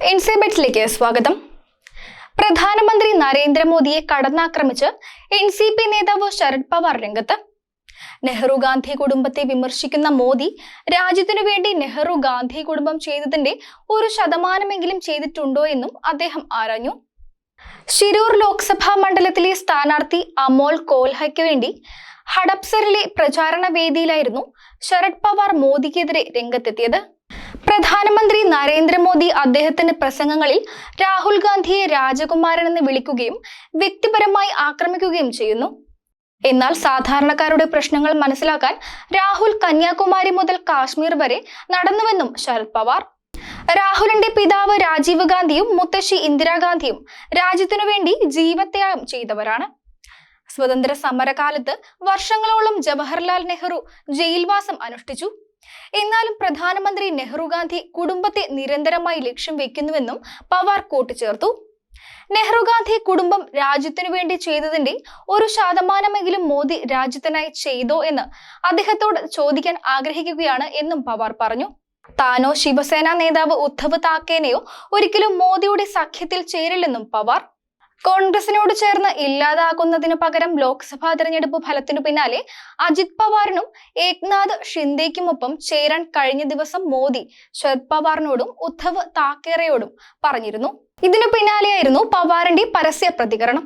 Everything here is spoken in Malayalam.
ഇൻസിബെറ്റ്സിലേക്ക് സ്വാഗതം. പ്രധാനമന്ത്രി നരേന്ദ്രമോദിയെ കടന്നാക്രമിച്ച് എൻ സി പി നേതാവ് ശരത് പവാർ രംഗത്ത്. നെഹ്റു ഗാന്ധി കുടുംബത്തെ വിമർശിക്കുന്ന മോദി രാജ്യത്തിനു വേണ്ടി നെഹ്റു ഗാന്ധി കുടുംബം ചെയ്തതിന്റെ ഒരു ശതമാനമെങ്കിലും ചെയ്തിട്ടുണ്ടോ എന്നും അദ്ദേഹം ആരാഞ്ഞു. ശിരൂർ ലോക്സഭാ മണ്ഡലത്തിലെ സ്ഥാനാർത്ഥി അമോൽ കോൽഹയ്ക്ക് വേണ്ടി ഹഡപ്സറിലെ പ്രചാരണ വേദിയിലായിരുന്നു ശരത് പവാർ മോദിക്കെതിരെ രംഗത്തെത്തിയത്. പ്രധാനമന്ത്രി നരേന്ദ്രമോദി അദ്ദേഹത്തിന്റെ പ്രസംഗങ്ങളിൽ രാഹുൽ ഗാന്ധിയെ രാജകുമാരൻ എന്ന് വിളിക്കുകയും വ്യക്തിപരമായി ആക്രമിക്കുകയും ചെയ്യുന്നു. എന്നാൽ സാധാരണക്കാരുടെ പ്രശ്നങ്ങൾ മനസ്സിലാക്കാൻ രാഹുൽ കന്യാകുമാരി മുതൽ കാശ്മീർ വരെ നടന്നുവെന്നും ശരത് പവാർ. രാഹുലിന്റെ പിതാവ് രാജീവ് ഗാന്ധിയും മുത്തശ്ശി ഇന്ദിരാഗാന്ധിയും രാജ്യത്തിനു വേണ്ടി ജീവത്യാഗം ചെയ്തവരാണ്. സ്വതന്ത്ര സമരകാലത്ത് വർഷങ്ങളോളം ജവഹർലാൽ നെഹ്റു ജയിൽവാസം അനുഷ്ഠിച്ചു. എന്നാലും പ്രധാനമന്ത്രി നെഹ്റു ഗാന്ധി കുടുംബത്തെ നിരന്തരമായി ലക്ഷ്യം വെക്കുന്നുവെന്നും പവാർ കൂട്ടിച്ചേർത്തു. നെഹ്റു ഗാന്ധി കുടുംബം രാജ്യത്തിനു വേണ്ടി ചെയ്തതിന്റെ ഒരു ശതമാനമെങ്കിലും മോദി രാജ്യത്തിനായി ചെയ്തോ എന്ന് അദ്ദേഹത്തോട് ചോദിക്കാൻ ആഗ്രഹിക്കുകയാണ് എന്നും പവാർ പറഞ്ഞു. താനോ ശിവസേന നേതാവ് ഉദ്ധവ് താക്കേനെയോ ഒരിക്കലും മോദിയുടെ സഖ്യത്തിൽ ചേരില്ലെന്നും പവാർ കോൺഗ്രസിനോട് ചേർന്ന് ഇല്ലാതാക്കുന്നതിന് പകരം ലോക്സഭാ തെരഞ്ഞെടുപ്പ് ഫലത്തിനു പിന്നാലെ അജിത് പവാറിനും ഏക്നാഥ് ഷിൻഡേക്കുമൊപ്പം ചേരാൻ കഴിഞ്ഞ ദിവസം മോദി ശരത് പവാറിനോടും ഉദ്ധവ് താക്കറെയോടും പറഞ്ഞിരുന്നു. ഇതിനു പിന്നാലെയായിരുന്നു പവാറിന്റെ പരസ്യ പ്രതികരണം